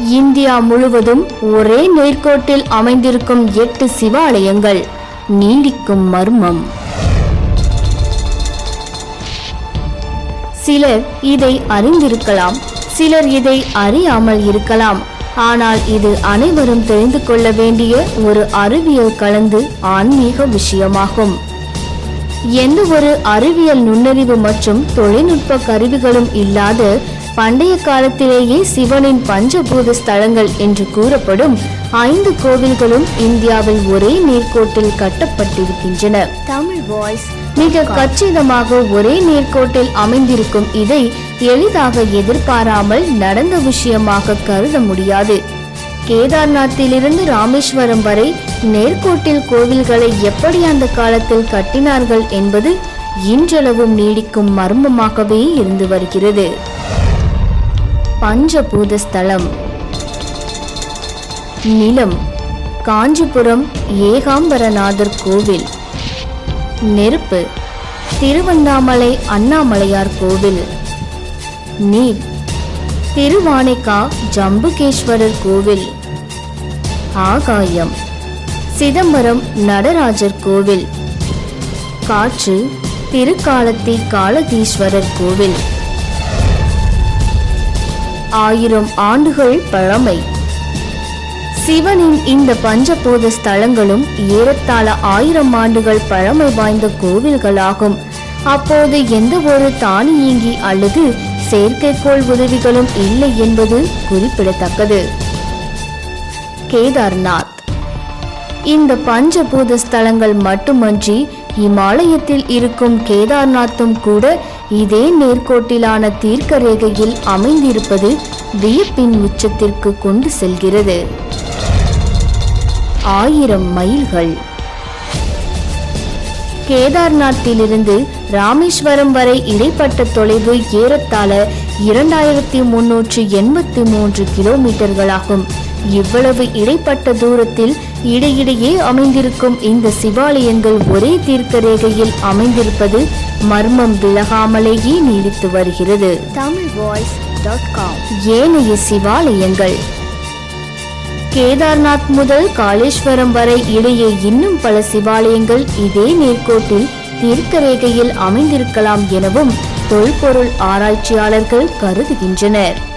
India முழுவதும் ஒரே நேர்கோட்டில் அமைந்திருக்கும் எட்டு சிவாலயங்கள். நீடிக்கும் மர்மம். சிலர் இதை அறிந்திருக்கலாம் சிலர் இதை அறியாமல் இருக்கலாம். ஆனால் இது அனைவரும் தெரிந்து கொள்ள வேண்டிய ஒரு அறிவியல் கலந்து ஆன்மீக விஷயமாகும். எந்த ஒரு அறிவியல் நுண்ணறிவு மற்றும் தொழில்நுட்ப கருவிகளும் இல்லாத பண்டைய காலத்திலேயே சிவனின் பஞ்சபூத ஸ்தலங்கள் என்று கூறப்படும் ஐந்து கோவில்களும் இந்தியாவில் ஒரே நேர்கோட்டில் கட்டப்பட்டிருக்கின்றன. தமிழ் வாய்ஸ். மிக கச்சிதமாக ஒரே நேர்கோட்டில் அமைந்திருக்கும் இதை எளிதாக எதிர்பாராமல் நடந்த விஷயமாக கருத முடியாது. கேதார்நாத்திலிருந்து ராமேஸ்வரம் வரை நேர்கோட்டில் கோவில்களை எப்படி அந்த காலத்தில் கட்டினார்கள் என்பது இன்றளவும் நீடிக்கும் மர்மமாகவே இருந்து வருகிறது. பஞ்சபூத ஸ்தலம் நிலம் காஞ்சிபுரம் ஏகாம்பரநாதர் கோவில். நெருப்பு திருவண்ணாமலை அண்ணாமலையார் கோவில். நீர் திருவானைக்கா ஜம்புகேஸ்வரர் கோவில். ஆகாயம் சிதம்பரம் நடராஜர் கோவில். காற்று திருக்காலத்தி காலதீஸ்வரர் கோவில். ஆயிரம் ஆண்டுகள் பழமை. சிவனின் இந்த பஞ்சபூத ஸ்தலங்களும் ஏறத்தாழ ஆயிரம் ஆண்டுகள் பழமை வாய்ந்த கோவில்களாகும். அப்போது எந்த ஒரு தானியங்கி அல்லது செயற்கைக்கோள் உதவிகளும் இல்லை என்பது குறிப்பிடத்தக்கது. கேதார்நாத். இந்த பஞ்சபூத ஸ்தலங்கள் மட்டுமன்றி இமாலயத்தில் இருக்கும் கேதார்நாத்தும் கூட இதே நேர்கோட்டிலான தீர்க்க ரேகையில் அமைந்திருப்பது வியப்பின் உச்சத்திற்கு கொண்டு செல்கிறது. ஆயிரம் மைல்கள். கேதார்நாத்திலிருந்து ராமேஸ்வரம் வரை இடைப்பட்ட தொலைவு ஏறத்தாழ இரண்டாயிரத்தி முன்னூற்றி எண்பத்தி மூன்று கிலோமீட்டர்களாகும். இவ்வளவு இடைப்பட்ட தூரத்தில் இடையிடையே அமைந்திருக்கும் இந்த சிவாலயங்கள் ஒரே தீர்க்க ரேகையில் அமைந்திருப்பது மர்மம் விலகாமலேயே நீடித்து வருகிறது. Tamil voice dot com. ஏனைய சிவாலயங்கள். கேதார்நாத் முதல் காளேஸ்வரம் வரை இடையே இன்னும் பல சிவாலயங்கள் இதே நேர்கோட்டில் தீர்க்க ரேகையில் அமைந்திருக்கலாம் எனவும் தொல்பொருள் ஆராய்ச்சியாளர்கள் கருதுகின்றனர்.